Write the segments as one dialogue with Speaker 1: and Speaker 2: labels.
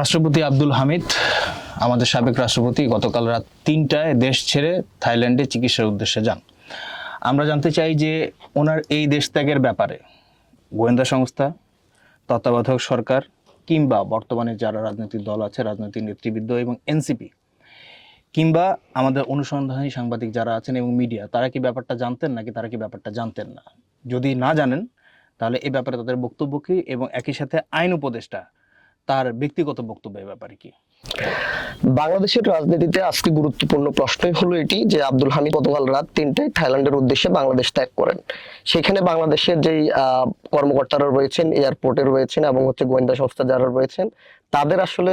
Speaker 1: রাষ্ট্রপতি আব্দুল হামিদ, আমাদের সাবেক রাষ্ট্রপতি গতকাল রাত তিনটায় দেশ ছেড়ে থাইল্যান্ডে চিকিৎসার উদ্দেশ্যে যান। আমরা জানতে চাই যে ওনার এই দেশ ত্যাগের ব্যাপারে গোয়েন্দা সংস্থা, তত্ত্বাবধায়ক সরকার কিংবা বর্তমানে যারা রাজনৈতিক দল আছে, রাজনৈতিক নেতৃবৃন্দ এবং এনসিপি কিংবা আমাদের অনুসন্ধানী সাংবাদিক যারা আছেন এবং মিডিয়া, তারা কি ব্যাপারটা জানতেন নাকি তারা কি ব্যাপারটা জানতেন না? যদি না জানেন, তাহলে এই ব্যাপারে তাদের বক্তব্য কী এবং একই সাথে আইন উপদেষ্টা তার ব্যক্তিগত বক্তব্য এই ব্যাপারে কি?
Speaker 2: বাংলাদেশের রাজনীতিতে আজকে গুরুত্বপূর্ণ প্রশ্নই হলো এটি যে আব্দুল হামিদ গতকাল রাত তিনটায় থাইল্যান্ডের উদ্দেশ্যে বাংলাদেশ ত্যাগ করেন। সেখানে বাংলাদেশের যেই কর্মকর্তারা রয়েছেন, এয়ারপোর্টে রয়েছেন এবং হচ্ছে গোয়েন্দা সংস্থা যারা রয়েছেন, তাদের আসলে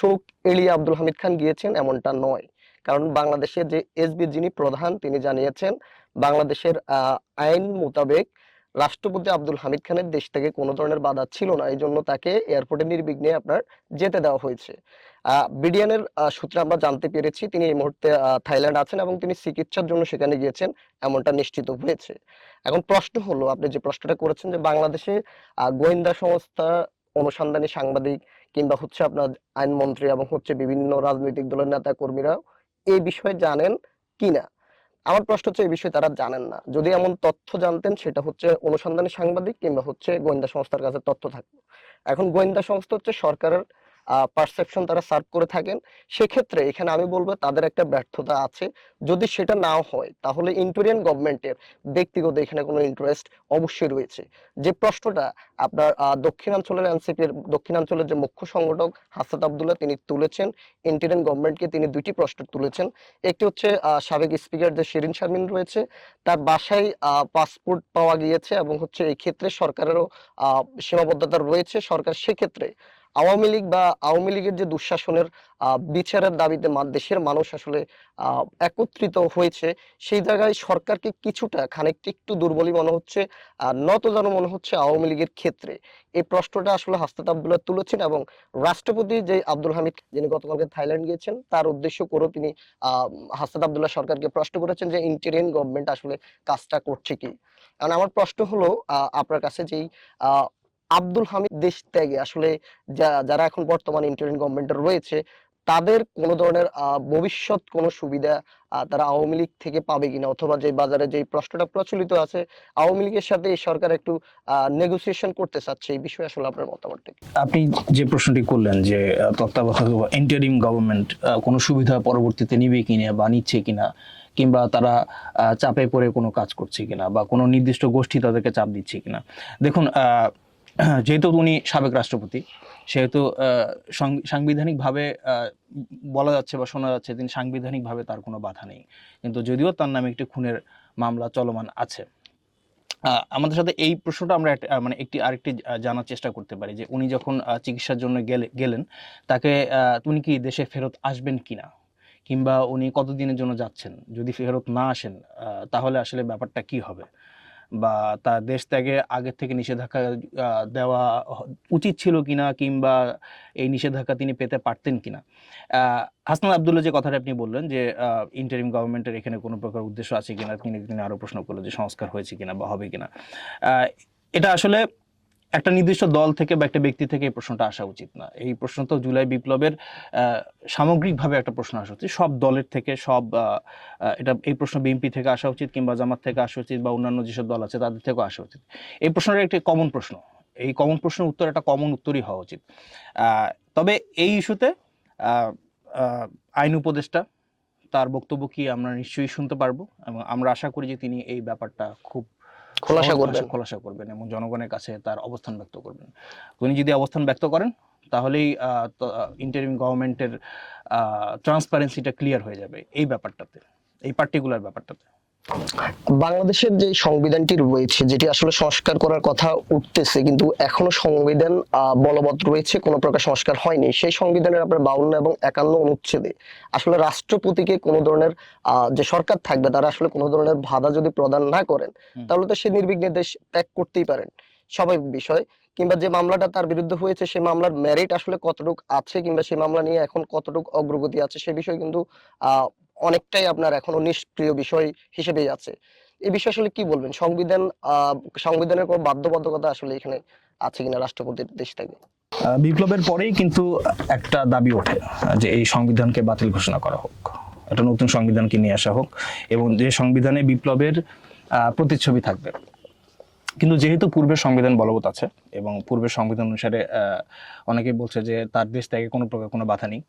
Speaker 2: চোখ এড়িয়ে আব্দুল হামিদ খান গিয়েছেন এমনটা নয়। কারণ বাংলাদেশের যে এসবি যিনি প্রধান, তিনি জানিয়েছেন, বাংলাদেশের আইন মোতাবেক রাষ্ট্রপতি আব্দুল হামিদ খানের দেশ থেকে কোনো ধরনের বাধা ছিল না এই জন্য তাকে এয়ারপোর্টে নির্বিঘ্নে আপনার যেতে দেওয়া হয়েছে। বিডিএনের সূত্রে আমরা জানতে পেরেছি তিনি এই মুহূর্তে থাইল্যান্ড আছেন এবং তিনি চিকিৎসার জন্য সেখানে গিয়েছেন, এমনটা নিশ্চিত হয়েছে। এখন প্রশ্ন হলো, আপনি যে প্রশ্নটা করেছেন যে বাংলাদেশে গোয়েন্দা সংস্থা, অনুসন্ধানী সাংবাদিক কিংবা হচ্ছে আপনার আইনমন্ত্রী এবং হচ্ছে বিভিন্ন রাজনৈতিক দলের নেতা কর্মীরা এই বিষয়ে জানেন কিনা? আমার প্রশ্ন হচ্ছে এই বিষয়ে তারা জানেন না। যদি এমন তথ্য জানতেন, সেটা হচ্ছে অনুসন্ধানী সাংবাদিক কিংবা হচ্ছে গোয়েন্দা সংস্থার কাছে তথ্য থাকবে এখন গোয়েন্দা সংস্থা হচ্ছে সরকারের পারসেপশন তারা সার্ভ করে থাকেন। সেক্ষেত্রে এখানে আমি বলব তাদের একটা ব্যর্থতা আছে। যদি সেটা নাও হয়, তাহলে ইন্টোরিয়ান গভর্নমেন্টের ব্যক্তিগত এখানে কোনো ইন্টারেস্ট অবশ্যই রয়েছে। যে প্রশ্নটা আপনার দক্ষিণাঞ্চলের এনসিপির দক্ষিণাঞ্চলের যে মুখ্য সংগঠক হাসাদ আবদুল্লাহ তিনি তুলেছেন ইন্টারিয়ান গভর্নমেন্টকে তিনি দুইটি প্রশ্ন তুলেছেন। একটি হচ্ছে সাবেক স্পিকার যে শিরিন শারমিন রয়েছে, তার বাসায় পাসপোর্ট পাওয়া গিয়েছে এবং হচ্ছে এই ক্ষেত্রে সরকারেরও সীমাবদ্ধতা রয়েছে। সরকার সেক্ষেত্রে আওয়ামী লীগ বা আওয়ামী লীগের যে দুঃশাসনের বিচারের দাবিতে দেশের মানুষ আসলে একত্রিত হয়েছে, সেই জায়গায় সরকারকে কিছুটা খানিকটা একটু দুর্বলই মনে হচ্ছে নত যেন মনে হচ্ছে আওয়ামী লীগের ক্ষেত্রে। এই প্রশ্নটা আসলে হাসনাত আবদুল্লাহ তুলেছেন এবং রাষ্ট্রপতি যে আব্দুল হামিদ, যিনি গতকালকে থাইল্যান্ড গিয়েছেন, তার উদ্দেশ্য করেও তিনি আহ হাসনাত আবদুল্লাহ সরকারকে প্রশ্ন করেছেন যে ইন্টারিয়ান গভর্নমেন্ট আসলে কাজটা করছে কি? কারণ আমার প্রশ্ন হলো আপনার কাছে যেই আব্দুল হামিদ দেশ ত্যাগে আসলে যারা এখন বর্তমানে ইন্টারিয়ান গভর্নমেন্টে রয়েছে, তাদের কোনো ধরনের ভবিষ্যৎ কোনো সুবিধা তারা আওয়ামী লীগ থেকে পাবে কিনা অথবা যে বাজারে যে প্রশ্নটা প্রচলিত আছে, আওয়ামী লীগের সাথে এই সরকার একটু নেগোসিয়েশন করতে চাচ্ছে। এই বিষয়ে আসলে আপনার মতামতটা
Speaker 1: আপনি যে প্রশ্নটি করলেন যে তত্ত্বাবধায়ক ইন্টারিম গভর্নমেন্ট কোনো সুবিধা পরবর্তীতে নিবে কিনা বা নিচ্ছে কিনা, কিংবা তারা চাপে পড়ে কোনো কাজ করছে কিনা বা কোনো নির্দিষ্ট গোষ্ঠী তাদেরকে চাপ দিচ্ছে কিনা। দেখুন যেহেতু উনি সাবেক রাষ্ট্রপতি, সেহেতু সাংবিধানিকভাবে বলা যাচ্ছে বা শোনা যাচ্ছে তিনি সাংবিধানিকভাবে তার কোনো বাধা নেই। কিন্তু যদিও তার নামে একটি খুনের মামলা চলমান আছে। আমাদের সাথে এই প্রশ্নটা আমরা মানে একটি, আরেকটি জানার চেষ্টা করতে পারি যে উনি যখন চিকিৎসার জন্য গেলে, গেলেন, তাকে উনি কি দেশে ফেরত আসবেন কিনা? কিংবা উনি কতদিনের জন্য যাচ্ছেন? যদি ফেরত না আসেন তাহলে আসলে ব্যাপারটা কি হবে? বা তার দেশ ত্যাগে আগের থেকে নিষেধাজ্ঞা দেওয়া উচিত ছিল কিনা কিংবা এই নিষেধাজ্ঞা তিনি পেতে পারতেন কিনা? হাসনাত আবদুল্লাহ যে কথাটা আপনি বললেন যে ইন্টারিম গভর্নমেন্টের এখানে কোনো প্রকার উদ্দেশ্য আছে কিনা, তিনি তিনি আরও প্রশ্ন করলেন যে সংস্কার হয়েছে কিনা বা হবে কিনা। এটা আসলে একটা নির্দিষ্ট দল থেকে বা একটা ব্যক্তি থেকে এই প্রশ্নটা আসা উচিত না। এই প্রশ্ন তো জুলাই বিপ্লবের সামগ্রিকভাবে একটা প্রশ্ন আসা উচিত। সব দলের থেকে, সব এটা এই প্রশ্ন বিএনপি থেকে আসা উচিত কিংবা জামাত থেকে আসা উচিত বা অন্যান্য যেসব দল আছে তাদের থেকেও আসা উচিত। এই প্রশ্নটা একটি কমন প্রশ্ন। এই কমন প্রশ্নের উত্তর একটা কমন উত্তরই হওয়া উচিত। তবে এই ইস্যুতে আইন উপদেষ্টা, তার বক্তব্য কি আমরা নিশ্চয়ই শুনতে পারব এবং আমরা আশা করি যে তিনি এই ব্যাপারটা খুব
Speaker 2: খোলাসা করবেন।
Speaker 1: খোলাসা করবেন এবং জনগণের কাছে তার অবস্থান ব্যক্ত করবেন। উনি যদি অবস্থান ব্যক্ত করেন তাহলেই ইন্টারিম গভর্নমেন্টের ট্রান্সপারেন্সিটা ক্লিয়ার হয়ে যাবে এই ব্যাপারটাতে এই পার্টিকুলার ব্যাপারটাতে।
Speaker 2: বাংলাদেশের যে সংবিধানটি রয়েছে যেটি আসলে সংস্কার করার কথা উঠতেছে কিন্তু এখনও সংবিধান আহ, বলবৎ রয়েছে কোনো প্রকার সংস্কার হয়নি। সেই সংবিধানের আপনার বাউন্ন এবং একান্ন অনুচ্ছেদে আসলে রাষ্ট্রপতিকে কোনো ধরনের যে সরকার থাকবে তারা আসলে কোনো ধরনের বাধা যদি প্রদান না করেন তাহলে তো সে নির্বিঘ্নে দেশ ত্যাগ করতেই পারেন। স্বাভাবিক বিষয়। কিংবা যে মামলাটা তার বিরুদ্ধে হয়েছে সেই মামলার মেরিট আসলে কতটুকু আছে কিংবা সেই মামলা নিয়ে এখন কতটুকু অগ্রগতি আছে সে বিষয়ে কিন্তু আহ অনেকটাই আপনার এখনও নিষ্ক্রিয় বিষয় হিসেবেই আছে। এই বিষয়ে আসলে কি বলবেন? সংবিধান সংবিধানের কোনো বাধ্যবাধকতা আসলে এখানে আছে কিনা রাষ্ট্রপতির দেশ থেকে?
Speaker 1: বিপ্লবের পরেই কিন্তু একটা দাবি ওঠে যে এই সংবিধানকে বাতিল ঘোষণা করা হোক। একটা নতুন সংবিধানকে নিয়ে আসা হোক এবং যে সংবিধানে বিপ্লবের প্রতিচ্ছবি থাকবে। কিন্তু যেহেতু পূর্বের সংবিধান বলবৎ আছে এবং পূর্বের সংবিধান অনুসারে অনেকে বলছে যে তার দেশ থেকে কোনো প্রকার কোনো বাধা নেই।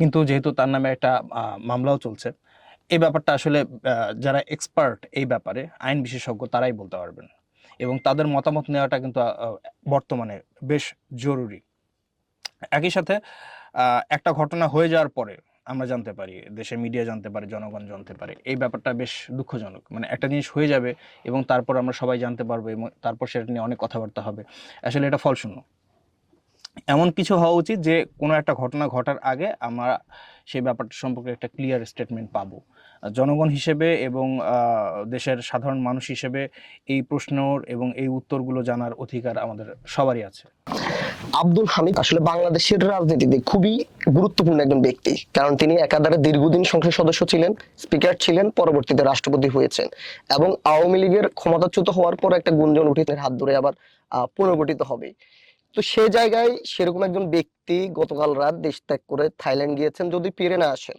Speaker 1: কিন্তু যেহেতু তার নামে একটা মামলাও চলছে, এই ব্যাপারটা আসলে যারা এক্সপার্ট এই ব্যাপারে, আইন বিশেষজ্ঞ তারাই বলতে পারবেন। এবং তাদের মতামত নেওয়াটা কিন্তু বর্তমানে বেশ জরুরি। একই সাথে একটা ঘটনা হয়ে যাওয়ার পরে আমরা জানতে পারি, দেশের মিডিয়া জানতে পারে, জনগণ জানতে পারে, এই ব্যাপারটা বেশ দুঃখজনক। মানে একটা জিনিস হয়ে যাবে এবং তারপর আমরা সবাই জানতে পারব এবং তারপর সেটা নিয়ে অনেক কথাবার্তা হবে। আসলে এটা ফলশূন্য। এমন কিছু হওয়া উচিত যে, কোনো একটা ঘটনা ঘটার আগে আমরা সেই ব্যাপারটা সম্পর্কে একটা ক্লিয়ার স্টেটমেন্ট পাবো। জনগণ হিসেবে এবং দেশের সাধারণ মানুষ হিসেবে এই প্রশ্নর এবং এই উত্তরগুলো জানার অধিকার আমাদের সবারই আছে।
Speaker 2: আব্দুল হামিদ আসলে বাংলাদেশের রাজনীতিতে খুবই গুরুত্বপূর্ণ একজন ব্যক্তি। কারণ তিনি একাধারে দীর্ঘদিন সংসদ সদস্য ছিলেন স্পিকার ছিলেন, পরবর্তীতে রাষ্ট্রপতি হয়েছেন এবং আওয়ামী লীগের ক্ষমতাচ্যুত হওয়ার পর একটা গুঞ্জন উঠেছে, হাত ধরে আবার পুনর্গঠিত হবে। তো সে জায়গায় সেরকম একজন ব্যক্তি গতকাল রাত দেশ ত্যাগ করে থাইল্যান্ড গিয়েছেন যদি ফিরে না আসেন।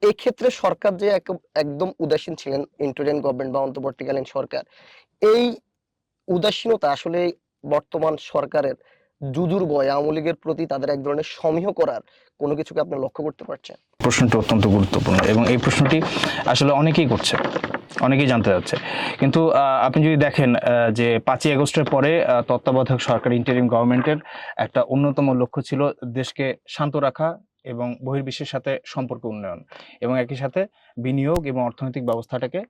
Speaker 2: এই ক্ষেত্রে সরকার যে এক- একদম উদাসীন ছিলেন ইন্টারিয়ান গভর্নমেন্ট বা অন্তর্বর্তীকালীন সরকার, এই উদাসীনতা আসলে বর্তমান সরকারের জুজুর বয় আওয়ামী লীগের প্রতি তাদের এক ধরনের সমীহ করার কোনো কিছুকে আপনি লক্ষ্য করতে পারছেন?
Speaker 1: প্রশ্নটি অত্যন্ত গুরুত্বপূর্ণ এবং এই প্রশ্নটি আসলে অনেকেই করছে। অনেকেই জানতে যাচ্ছে কিন্তু আপনি যদি দেখেন যে পাঁচই আগস্টের পরে তত্ত্বাবধায়ক সরকার ইন্টারিম গভর্নমেন্টের একটা অন্যতম লক্ষ্য ছিল দেশকে শান্ত রাখা এবং বহির্বিশ্বের সাথে সম্পর্ক উন্নয়ন এবং একই সাথে বিনিয়োগ এবং অর্থনৈতিক ব্যবস্থাটাকে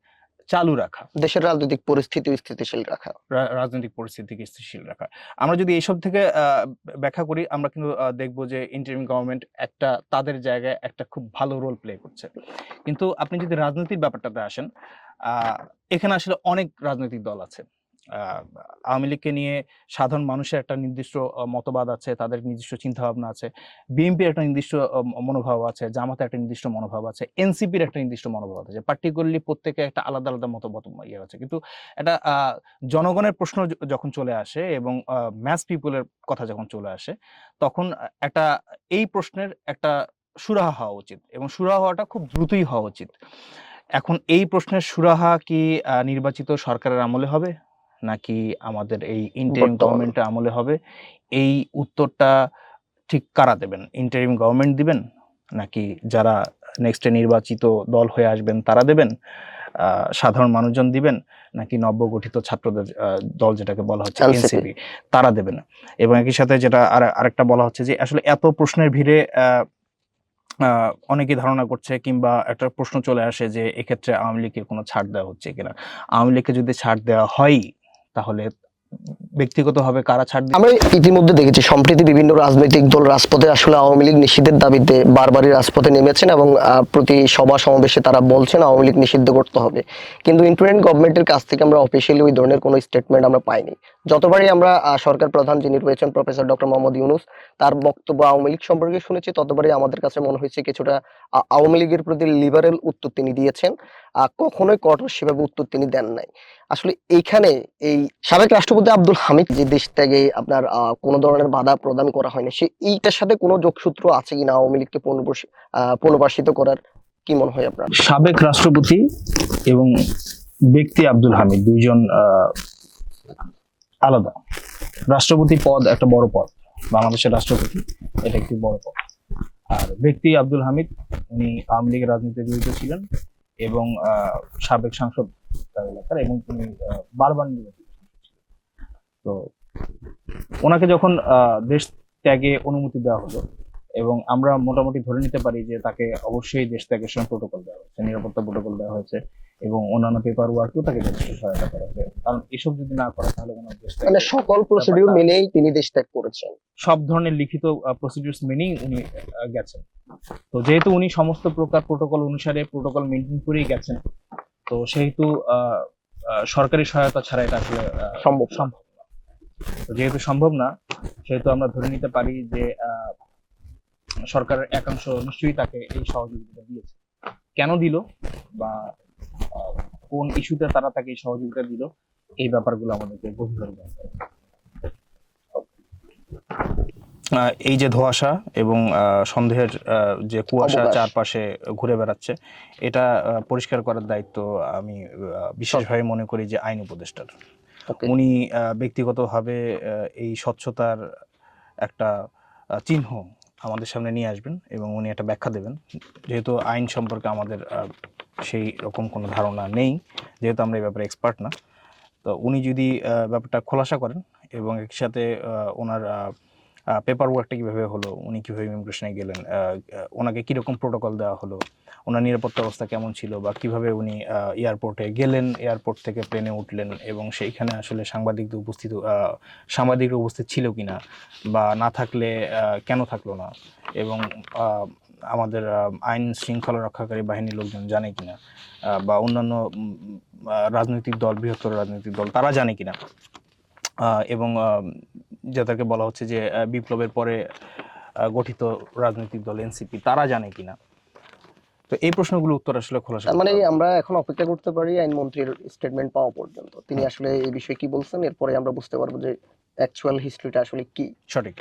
Speaker 1: চালু রাখা।
Speaker 2: দেশের রাজনৈতিক পরিস্থিতি স্থিতিশীল রাখা।
Speaker 1: রাজনৈতিক পরিস্থিতিকে স্থিতিশীল রাখা। আমরা যদি এইসব থেকে আহ, ব্যাখ্যা করি আমরা কিন্তু দেখব যে ইন্টারিম গভর্নমেন্ট একটা তাদের জায়গায় একটা খুব ভালো রোল প্লে করছে। কিন্তু আপনি যদি রাজনৈতিক ব্যাপারটাতে আসেন আহ, এখানে আসলে অনেক রাজনৈতিক দল আছে। আওয়ামী লীগকে নিয়ে সাধারণ মানুষের একটা নির্দিষ্ট মতবাদ আছে, তাদের নির্দিষ্ট চিন্তা ভাবনা আছে, বিএনপির একটা নির্দিষ্ট মনোভাব আছে, জামাতের একটা নির্দিষ্ট মনোভাব আছে, এনসিপির একটা নির্দিষ্ট মনোভাব আছে, পার্টিকুলারলি প্রত্যেকে একটা আলাদা আলাদা মতবাদ ইয়ে আছে। কিন্তু এটা জনগণের প্রশ্ন যখন চলে আসে এবং ম্যাস পিপলের কথা যখন চলে আসে, তখন একটা, এই প্রশ্নের একটা সুরাহা হওয়া উচিত এবং সুরাহা হওয়াটা খুব দ্রুতই হওয়া উচিত। এখন এই প্রশ্নের সুরাহা কি নির্বাচিত সরকারের আমলে হবে? নাকি আমাদের এই ইন্টারিম। গভর্নমেন্টের আমলে হবে? এই উত্তরটা ঠিক কারা দেবেন? ইন্টারিম গভর্নমেন্ট দিবেন? নাকি যারা নেক্সটে নির্বাচিত দল হয়ে আসবেন তারা দেবেন? আহ, সাধারণ মানুষজন দিবেন? নাকি নবগঠিত ছাত্রদের দল যেটাকে বলা হচ্ছে এনসিপি তারা দেবেন? এবং একই সাথে যেটা আর আরেকটা বলা হচ্ছে যে আসলে এত প্রশ্নের ভিড়ে আহ, আহ, অনেকেই ধারণা করছে কিংবা একটা প্রশ্ন চলে আসে যে এক্ষেত্রে আওয়ামী লীগকে কোনো ছাড় দেওয়া হচ্ছে কিনা? আওয়ামী লীগকে যদি ছাড় দেওয়া হয় তাহলে ব্যক্তিগতভাবে কারা ছাড়
Speaker 2: আমরা ইতিমধ্যে দেখেছি, সম্প্রতি বিভিন্ন রাজনৈতিক দল রাজপথে আসলে আওয়ামী লীগ নিষিদ্ধের দাবিতে বারবারই রাজপথে নেমেছেন এবং প্রতি সভা সমাবেশে তারা বলছেন আওয়ামী লীগ নিষিদ্ধ করতে হবে। কিন্তু ইন্টারনেট গভর্নমেন্টের কাছ থেকে আমরা অফিসিয়ালি ওই ধরনের কোনো স্টেটমেন্ট আমরা পাইনি। যতবারই আমরা সরকার প্রধান যিনি রয়েছেন প্রফেসর ডক্টর মোহাম্মদ ইউনুস, তার বক্তব্য আওয়ামী লীগ সম্পর্কে শুনেছি, ততবারই আমাদের কাছে মনে হয়েছে কিছুটা আওয়ামী লীগের প্রতি লিবারেল উত্তর তিনি দিয়েছেন কখনোই কঠোর সেভাবে উত্তর তিনি দেন নাই। আসলে এইখানে এই সাবেক রাষ্ট্রপতি আব্দুল হামিদ যে দেশ থেকে আপনার কোনো ধরনের বাধা প্রদান করা হয়নি, সে এইটার সাথে কোনো যোগসূত্র আছে কিনা আওয়ামী লীগকে পুনর্বাসিত করার কি মনে হয় আপনার?
Speaker 1: সাবেক রাষ্ট্রপতি এবং ব্যক্তি আব্দুল হামিদ, দুইজন আলাদা। রাষ্ট্রপতি পদ একটা বড় পদ। বাংলাদেশের রাষ্ট্রপতি এটা একটি বড় পদ। আর ব্যক্তি আব্দুল হামিদ উনি আওয়ামী লীগের রাজনীতিতে জড়িত ছিলেন এবং সাবেক সাংসদ তার এলাকার এবং আহ, বারবার নির্বাচিত তো ওনাকে যখন দেশ ত্যাগে অনুমতি দেওয়া হলো এবং আমরা মোটামুটি ধরে নিতে পারি যে তাকে অবশ্যই দেশ ত্যাগের সময় প্রোটোকল দেওয়া হয়েছে নিরাপত্তা প্রোটোকল দেওয়া হয়েছে এবং অন্যান্য পেপার ওয়ার্কও তাকে যথেষ্ট সহায়তা করা হবে। কারণ এসব যদি না করে তাহলে ওনার দেশ
Speaker 2: মানে সকল প্রসিডিউর মেনেই তিনি দেশ ত্যাগ করেছেন।
Speaker 1: সব ধরনের লিখিত প্রসিডিউরস মেনেই উনি গেছেন। তো যেহেতু উনি সমস্ত প্রকার প্রোটোকল অনুসারে প্রোটোকল মেনটেন করেই গেছেন তো সেহেতু সরকারি সহায়তা ছাড়া এটা আসলে
Speaker 2: সম্ভব
Speaker 1: সম্ভব না। তো যেহেতু সম্ভব না সেহেতু আমরা ধরে নিতে পারি যে আহ, সরকারের একাংশ নিশ্চয়ই তাকে এই সহযোগিতা দিয়েছে। কেন দিল বা কোন ইস্যুতে তারা তাকে সহযোগিতা দিল এই ব্যাপারগুলো আমাদেরকে গভীরভাবে জানতে হবে। এই যে ধোঁয়াশা এবং সন্দেহের যে কুয়াশা চারপাশে ঘুরে বেড়াচ্ছে এটা পরিষ্কার করার দায়িত্ব আমি বিশেষভাবে মনে করি যে আইন উপদেষ্টার। উনি ব্যক্তিগতভাবে এই স্বচ্ছতার একটা চিহ্ন আমাদের সামনে নিয়ে আসবেন এবং উনি একটা ব্যাখ্যা দেবেন। যেহেতু আইন সম্পর্কে আমাদের সেই রকম কোনো ধারণা নেই, যেহেতু আমরা এই ব্যাপারে এক্সপার্ট না। তো উনি যদি ব্যাপারটা খোলাসা করেন এবং একসাথে ওনার পেপার ওয়ার্কটা কীভাবে হলো? উনি কীভাবে ইমিগ্রেশনে গেলেন? ওনাকে কীরকম প্রোটোকল দেওয়া হলো? ওনার নিরাপত্তা অবস্থা কেমন ছিল? বা কীভাবে উনি এয়ারপোর্টে গেলেন? এয়ারপোর্ট থেকে প্লেনে উঠলেন এবং সেইখানে আসলে সাংবাদিকদের উপস্থিত সাংবাদিকরা উপস্থিত ছিল কি না বা না থাকলে কেন থাকল না? এবং আমাদের আইন শৃঙ্খলা রক্ষাকারী বাহিনীর লোকজন জানে কিনা? আহ, বা অন্যান্য রাজনৈতিক দল বৃহত্তর রাজনৈতিক দল তারা জানে কিনা? আহ, এবং যাদেরকে বলা হচ্ছে যে বিপ্লবের পরে গঠিত রাজনৈতিক দল এনসিপি তারা জানে কিনা? তো এই প্রশ্নগুলো উত্তর আসলে খোলা
Speaker 2: তার মানে আমরা এখন অপেক্ষা করতে পারি আইনমন্ত্রীর স্টেটমেন্ট পাওয়া পর্যন্ত। তিনি আসলে এই বিষয়ে কি বলছেন? এরপরে আমরা বুঝতে পারব যে অ্যাকচুয়াল হিস্ট্রিটা আসলে কি।
Speaker 1: সঠিক।